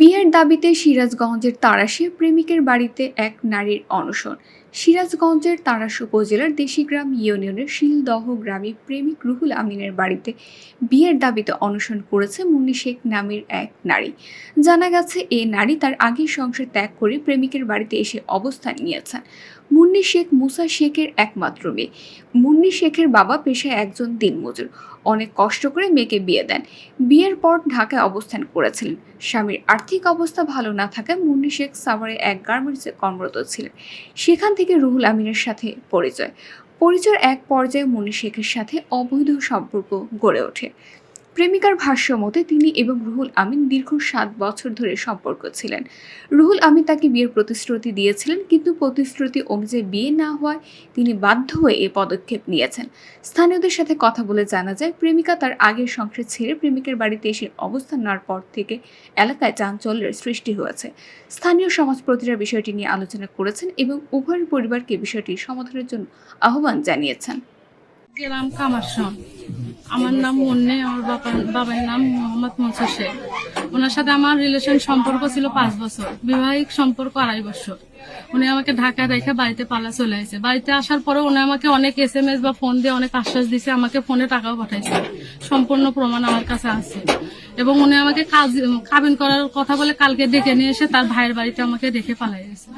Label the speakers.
Speaker 1: বিয়ের দাবিতে সিরাজগঞ্জের তারাশে প্রেমিকের বাড়িতে এক নারীর অনশন। সিরাজগঞ্জের তারাশ উপজেলার দেশিগ্রাম ইউনিয়নের শিলদহ গ্রামে প্রেমিক রুহুল আমিনের বাড়িতে বিয়ের দাবিতে অনশন করেছে মুন্নি শেখ নামের এক নারী। জানা গেছে, এ নারী তার আগের সংসার ত্যাগ করে প্রেমিকের বাড়িতে এসে অবস্থান নিয়েছেন। মুন্নি শেখ মুসা শেখের একমাত্র মেয়ে। মুন্নি শেখের বাবা পেশায় একজন দিনমজুর। অনেক কষ্ট করে মেয়েকে বিয়ে দেন। বিয়ের পর ঢাকায় অবস্থান করেছিলেন। স্বামীর আর্থিক অবস্থা ভালো না থাকায় মুন্নি শেখ সাভারে এক গার্মেন্টসে কর্মরত ছিলেন। সেখান থেকে রুহুল আমিনের সাথে পরিচয়। পরিচয়ের এক পর্যায়ে মুন্নি শেখের সাথে অবৈধ সম্পর্ক গড়ে ওঠে। প্রেমিকার ভাষ্য মতে তিনি এবং রুহুল আমিন দীর্ঘ সাত বছর ধরে সম্পর্ক ছিলেন। রুহুল আমিন তাকে বিয়ের প্রতিশ্রুতি দিয়েছিলেন, কিন্তু প্রতিশ্রুতি অনুযায়ী বিয়ে না হওয়ায় তিনি বাধ্য হয়ে এ পদক্ষেপ নিয়েছেন। স্থানীয়দের সাথে কথা বলে জানা যায়, প্রেমিকা তার আগের সংসার ছেড়ে প্রেমিকের বাড়িতে এসে অবস্থান নেওয়ার পর থেকে এলাকায় চাঞ্চল্যের সৃষ্টি হয়েছে। স্থানীয় সমাজ সমাজপ্রতিরা বিষয়টি নিয়ে আলোচনা করেছেন এবং উভয়ের পরিবারকে বিষয়টি সমাধানের জন্য আহ্বান জানিয়েছেন।
Speaker 2: গেলাম কামারসন আমার নাম মুন্নে, আমার বাবার বাবার নাম মোহাম্মদ মনসুর শেখ। ওনার সাথে আমার রিলেশন সম্পর্ক ছিল পাঁচ বছর, বিবাহিক সম্পর্ক আড়াই বছর। উনি আমাকে ঢাকা রেখে বাড়িতে পালা চলে আসে বাড়িতে আসার পরে উনি আমাকে অনেক এস এম এস বা ফোন দিয়ে অনেক আশ্বাস দিছে, আমাকে ফোনে টাকাও পাঠাইছে। সম্পূর্ণ প্রমাণ আমার কাছে আছে। এবং উনি আমাকে কাজ কাবিন করার কথা বলে কালকে ডেকে নিয়ে এসে তার ভাইয়ের বাড়িতে আমাকে দেখে পালাই গেছে